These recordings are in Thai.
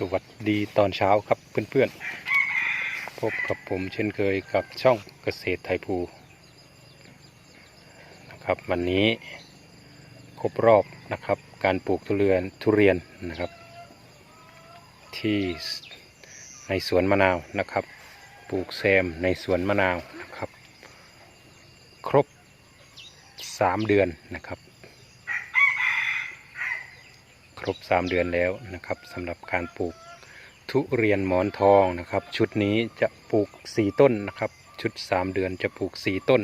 สวัสดีตอนเช้าครับเพื่อนๆ พบกับผมเช่นเคยกับช่องเกษตรไทยภูนะครับวันนี้ครบรอบนะครับการปลูกทุเรียนทุเรียนนะครับ ที่ในสวนมะนาวนะครับ ปลูกแซมในสวนมะนาวนะครับ ครบ 3 เดือนนะครับ ค รบ 3 เดือนแล้วนะครับสำหรับการปลูกทุเรียนหมอนทองนะครับ ชุดนี้จะปลูก 4 ต้นนะครับ ชุด 3 เดือนจะปลูก 4 ต้น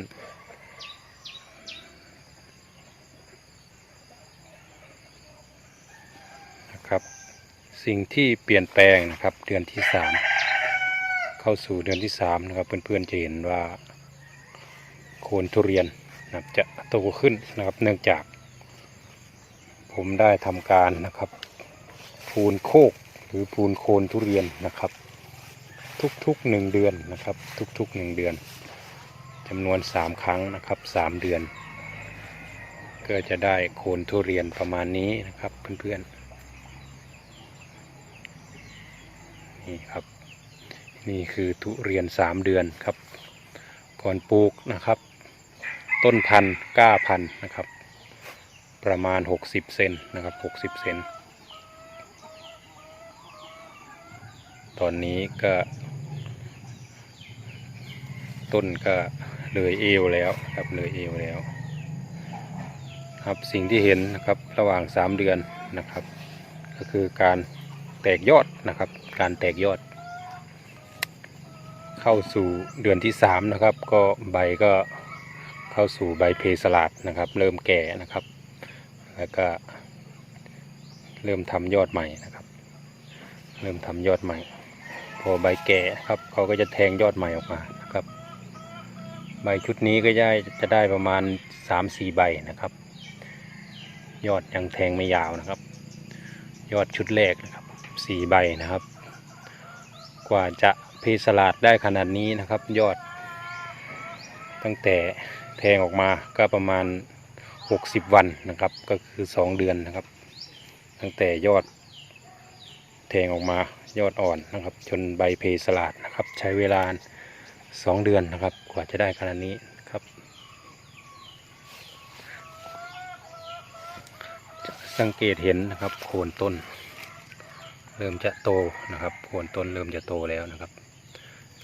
นะครับ สิ่งที่เปลี่ยนแปลงนะครับเดือนที่ 3 เข้าสู่เดือนที่ 3 นะครับ เพื่อนๆจะเห็นว่าโคนทุเรียนนะจะโตขึ้นนะครับเนื่องจาก ผมได้ทำการนะครับ พูนโคกหรือพูนโคนทุเรียนนะครับ ทุกๆหนึ่งเดือนนะครับ ทุกๆหนึ่งเดือนจำนวนสามครั้งนะครับสามเดือน ก็จะได้โคนทุเรียนประมาณนี้นะครับเพื่อนๆนี่ครับ นี่คือทุเรียนสามเดือนครับ ก่อนปลูกนะครับ ต้นพันธุ์ก้าพันธุ์นะครับ ประมาณ 60 เซนนะครับ 60 เซน ตอนนี้ก็ ต้นก็เลยเอวแล้วครับเลยเอวแล้ว ครับสิ่งที่เห็นนะครับระหว่าง 3 เดือนนะครับ ก็คือการแตกยอดนะครับ การแตกยอด เข้าสู่เดือนที่ 3 นะครับ ก็ใบก็เข้าสู่ใบเพสลาดนะครับ เริ่มแก่นะครับ แล้วก็เริ่มทำยอดใหม่นะครับ เริ่มทำยอดใหม่ พอใบแก่ครับเขาก็จะแทงยอดใหม่ออกมานะครับ ใบชุดนี้ก็ได้จะได้ประมาณ 3-4 ใบนะครับ ยอดยังแทงไม่ยาวนะครับ ยอดชุดแรกนะครับ4ใบนะครับ กว่าจะเพสลาดได้ขนาดนี้นะครับ ยอด ตั้งแต่แทงออกมาก็ประมาณ 60 วันนะครับ ก็คือ 2 เดือนนะครับ ตั้งแต่ยอดแทงออกมายอดอ่อนนะครับ จนใบเพสลาดนะครับ ใช้เวลา 2 เดือนนะครับ กว่าจะได้ขนาดนี้ครับสังเกตเห็นนะครับโคนต้น เริ่มจะโตนะครับโคนต้นเริ่มจะโตแล้วนะครับ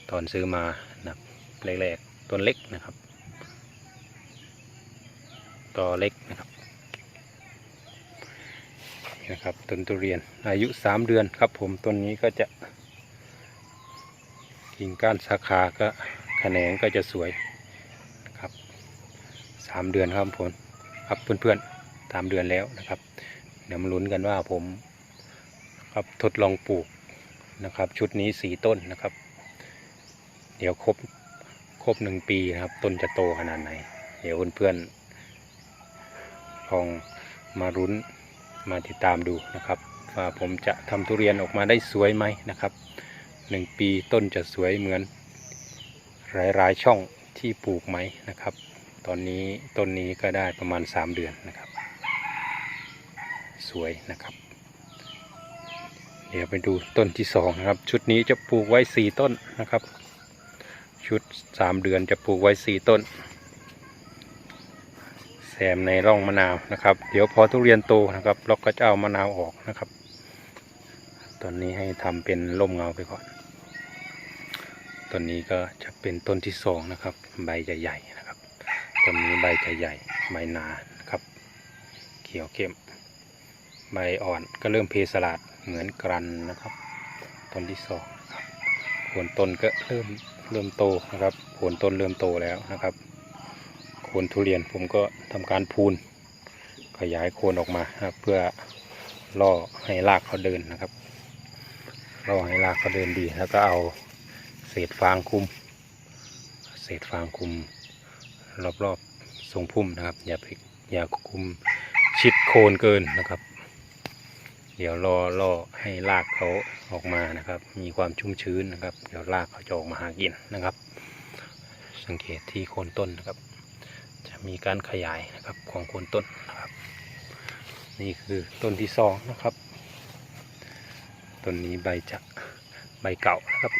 ตอนซื้อมานะครับแรกๆต้นเล็กนะครับ ตอเล็กนะครับนะครับต้นทุเรียนอายุสามเดือนครับผมต้นนี้ก็จะกิ่งก้านสาขาก็แขนงก็จะสวยนะครับสามเดือนครับผมครับเพื่อนๆสามเดือนแล้วนะครับเดี๋ยวมาลุ้นกันว่าผมครับทดลองปลูกนะครับ ชุดนี้สีต้นนะครับ เดี๋ยวครบครบหนึ่งปีนะครับ ต้นจะโตขนาดไหน เดี๋ยวเพื่อนๆ ลองมารุ้นมาติดตามดูนะครับว่าผมจะทำทุเรียนออกมาได้สวยไหมนะครับหนึ่งปีต้นจะสวยเหมือนหลายๆช่องที่ปลูกไหมนะครับ ตอนนี้ต้นนี้ก็ได้ประมาณ 3 เดือนนะครับ สวยนะครับ เดี๋ยวไปดูต้นที่สองนะครับ ชุดนี้จะปลูกไว้ 4 ต้นนะครับ ชุด 3 เดือนจะปลูกไว้ 4 ต้น ซมในร่องมะนาวนะครับ เดี๋ยวพอทุเรียนโตนะครับเราก็จะเอามะนาวออกนะครับ ตอนนี้ให้ทำเป็นร่มเงาไปก่อนต้นนี้ก็จะเป็นต้นที่สองนะครับ ใบจะใหญ่นะครับต้นนี้ใบจะใหญ่ใบหนานะครับ เขียวเข้มใบอ่อนก็เริ่มเพสลาดเหมือนกรันนะครับต้นที่สองครับโคนต้นก็เริ่มเริ่มโตนะครับโคนต้นเริ่มโตแล้วนะครับ โคนทุเรียนผมก็ทำการพูน ขยายโคนออกมาครับเพื่อล่อให้รากเขาเดินนะครับล่อให้รากเขาเดินดี แล้วก็เอาเศษฟางคุม เศษฟางคุมรอบๆทรงพุ่มนะครับ อย่าไปอย่าคุมชิดโคนเกินนะครับ เดี๋ยวรอล่อให้รากเขาออกมานะครับ มีความชุ่มชื้นนะครับ เดี๋ยวรากเขาจะออกมาหากินนะครับ สังเกตที่โคนต้นนะครับ จะมีการขยายนะครับของโคนต้นนะครับ นี่คือต้นที่สองนะครับต้นนี้ใบจะใบเก่านะครับ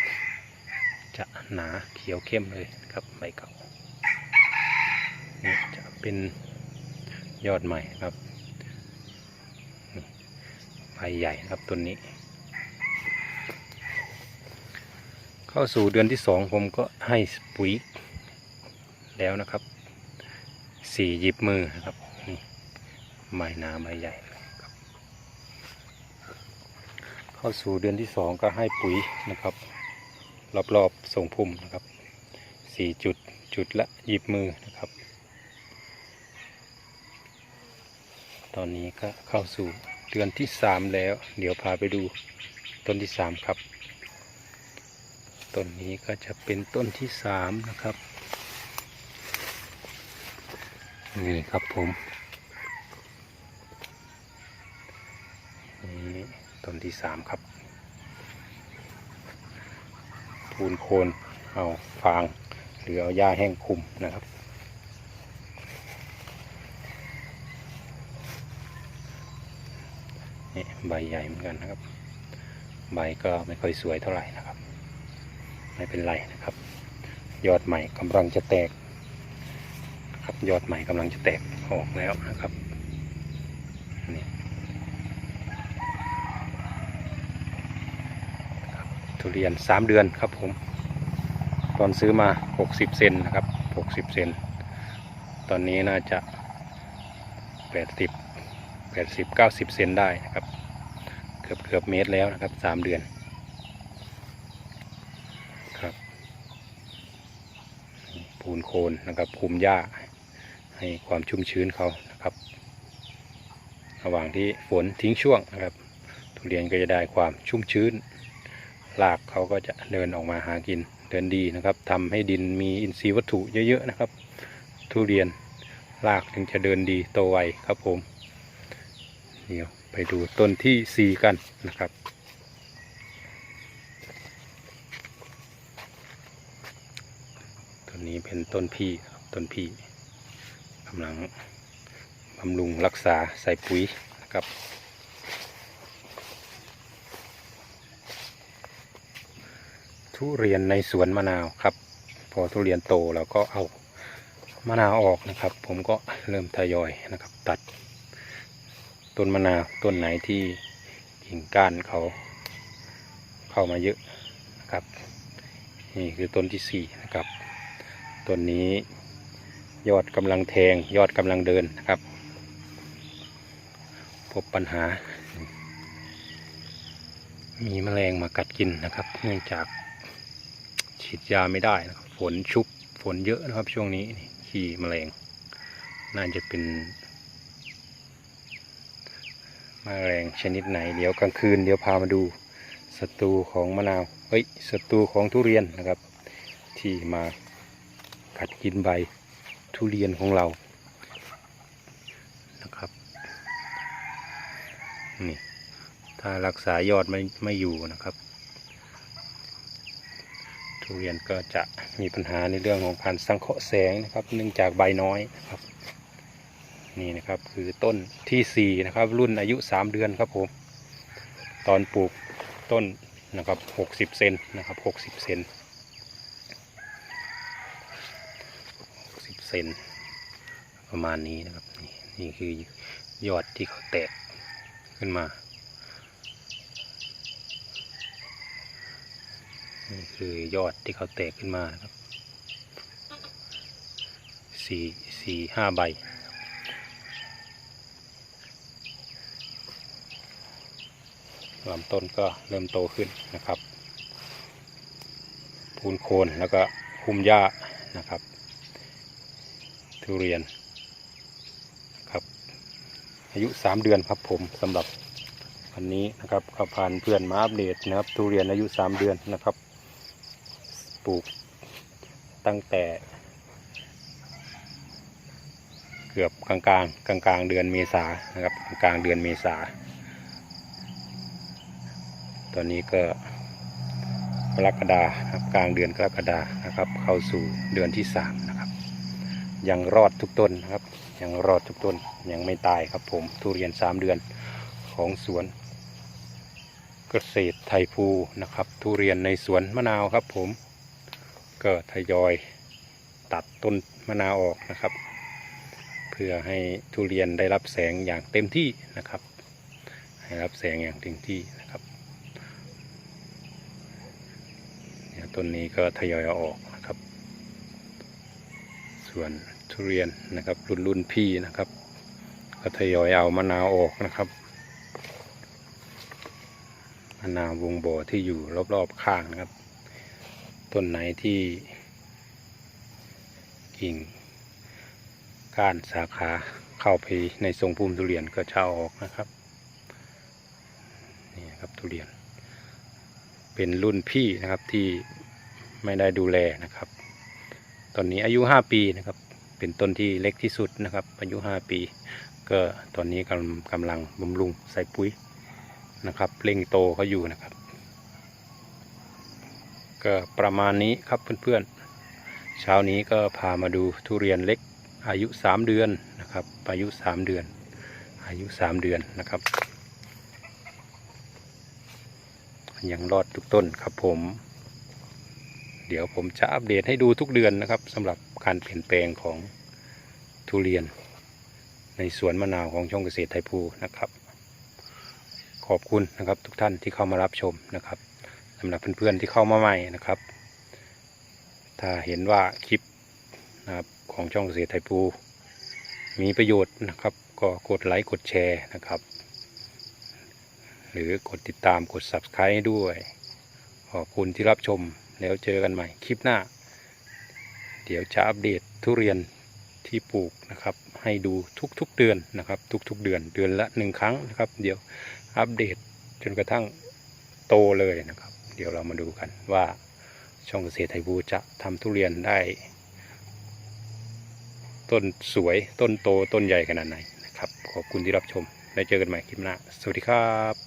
จะหนาเขียวเข้มเลยนะครับใบเก่านี่จะเป็นยอดใหม่ครับใบใหญ่นะครับต้นนี้ เข้าสู่เดือนที่สองผมก็ให้ปุ๋ยแล้วนะครับ สี่หยิบมือนะครับนี่ใบหนาใบใหญ่เลยครับเข้าสู่เดือนที่สองก็ให้ปุ๋ยนะครับ รอบๆส่งพุ่มนะครับสี่จุดจุดละหยิบมือนะครับ ตอนนี้ก็เข้าสู่เดือนที่สามแล้ว เดี๋ยวพาไปดูต้นที่สามครับ ต้นนี้ก็จะเป็นต้นที่สามนะครับ นี่ครับผมนี่ต้นที่สามครับ ปูนโคนเอาฟางหรือเอาหญ้าแห้งคุมนะครับนี่ใบใหญ่เหมือนกันนะครับ ใบก็ไม่ค่อยสวยเท่าไหร่นะครับ ไม่เป็นไรนะครับ ยอดใหม่กำลังจะแตก ครับ ยอดใหม่กำลังจะแตกออกแล้วนะครับนี่ทุเรียนสามเดือนครับผม ตอนซื้อมา60เซนนะครับ60เซนตอนนี้น่าจะ80 80 90เซนได้นะครับ เกือบเกือบเมตรแล้วนะครับ3เดือนครับปูนโคนนะครับคุมหญ้า ให้ความชุ่มชื้นเขานะครับ ระหว่างที่ฝนทิ้งช่วงนะครับ ทุเรียนก็จะได้ความชุ่มชื้นรากเขาก็จะเดินออกมาหากินเดินดีนะครับทำให้ดินมีอินทรีย์วัตถุเยอะๆนะครับ ทุเรียนรากถึงจะเดินดีโตไวครับผมเดี๋ยวไปดูต้นที่สี่กันนะครับต้นนี้เป็นต้นพี่ครับต้นพี่ กำลังบำรุงรักษาใส่ปุ๋ยนะครับทุเรียนในสวนมะนาวครับ พอทุเรียนโตเราก็เอามะนาวออกนะครับ ผมก็เริ่มทยอยนะครับ ตัด ต้นมะนาวต้นไหนที่กิ่งก้านเขาเข้ามาเยอะนะครับ นี่คือต้นที่สี่นะครับ ต้นนี้ ยอดกำลังแทงยอดกำลังเดินนะครับ พบปัญหา มีแมลงมากัดกินนะครับ เนื่องจากฉีดยาไม่ได้นะครับฝนชุบฝนเยอะนะครับช่วงนี้นี่ขี้แมลง น่าจะเป็นแมลงชนิดไหน เดี๋ยวกลางคืนเดี๋ยวพามาดูศัตรูของมะนาวเฮ้ยศัตรูของทุเรียนนะครับ ที่มากัดกินใบ ทุเรียนของเรานะครับนี่ถ้ารักษายอดไม่ไม่อยู่นะครับ ทุเรียนก็จะมีปัญหาในเรื่องของการสังเคราะห์แสงนะครับ เนื่องจากใบน้อยนะครับ นี่นะครับคือต้นที่สี่นะครับ รุ่นอายุสามเดือนครับผมตอนปลูกต้นนะครับหกสิบเซนนะครับหกสิบเซนหกสิบ เซนประมาณนี้นะครับ นี่นี่คือยอดที่เขาแตกขึ้นมา นี่คือยอดที่เขาแตกขึ้นมาครับสี่สี่ห้าใบลำต้นก็เริ่มโตขึ้นนะครับ พูนโคนแล้วก็คุมหญ้านะครับ ทุเรียนครับ อายุสามเดือนครับผมสำหรับวันนี้นะครับก็ผ่านเพื่อนมาอัปเดตนะครับทุเรียนอายุสามเดือนนะครับ ปลูกตั้งแต่เกือบกลางกลางกลางกลางเดือนเมษานะครับกลางกลางเดือนเมษาตอนนี้ก็กรกฎาครับกลางเดือนกรกฎานะครับ เข้าสู่เดือนที่สามนะ ยังรอดทุกต้นนะครับ ยังรอดทุกต้นยังไม่ตายครับผมทุเรียนสามเดือนของสวนเกษตรไทยภูนะครับ ทุเรียนในสวนมะนาวครับผมก็ทยอยตัดต้นมะนาวออกนะครับ เพื่อให้ทุเรียนได้รับแสงอย่างเต็มที่นะครับ ให้รับแสงอย่างเต็มที่นะครับต้นนี้ก็ทยอยอออกนะครับ ส่วน ทุเรียนนะครับ รุ่นรุ่นพี่นะครับก็ทยอยเอามะนาวออกนะครับมะนาววงบ่อที่อยู่รอบๆข้างนะครับ ต้นไหนที่กิ่งก้านสาขาเข้าไปในทรงภูมิทุเรียนก็จะเอาออกนะครับนี่ครับทุเรียน เป็นรุ่นพี่นะครับที่ไม่ได้ดูแลนะครับ ตอนนี้อายุ 5 ปีนะครับ เป็นต้นที่เล็กที่สุดนะครับ อายุ 5 ปี ก็ตอนนี้กำกำลังบำรุงใส่ปุ๋ยนะครับเร่งโตเขาอยู่นะครับ ก็ประมาณนี้ครับเพื่อนๆ เช้านี้ก็พามาดูทุเรียนเล็กอายุ 3 เดือนนะครับ อายุ 3 เดือน อายุ 3 เดือนนะครับ ยังรอดทุกต้นครับผม เดี๋ยวผมจะอัปเดตให้ดูทุกเดือนนะครับสำหรับ การเปลี่ยนแปลงของทุเรียน ในสวนมะนาวของช่องเกษตรไทยภูนะครับ ขอบคุณนะครับทุกท่านที่เข้ามารับชมนะครับสำหรับเพื่อนๆที่เข้ามาใหม่นะครับ ถ้าเห็นว่าคลิปนะครับของช่องเกษตรไทยภูมีประโยชน์นะครับ ก็กดไลค์กดแชร์นะครับ หรือกดติดตามกด subscribe ด้วย ขอบคุณที่รับชมแล้วเจอกันใหม่คลิปหน้า เดี๋ยวจะอัปเดตทุเรียนที่ปลูกนะครับ ให้ดูทุกๆเดือนนะครับ ทุกๆเดือนเดือนละหนึ่งครั้งนะครับ เดี๋ยวอัปเดตจนกระทั่งโตเลยนะครับ เดี๋ยวเรามาดูกันว่าช่องเกษตรไทยบูจะทำทุเรียนได้ ต้นสวยต้นโตต้นใหญ่ขนาดไหนนะครับ ขอบคุณที่รับชมแล้วเจอกันใหม่คลิปหน้า สวัสดีครับ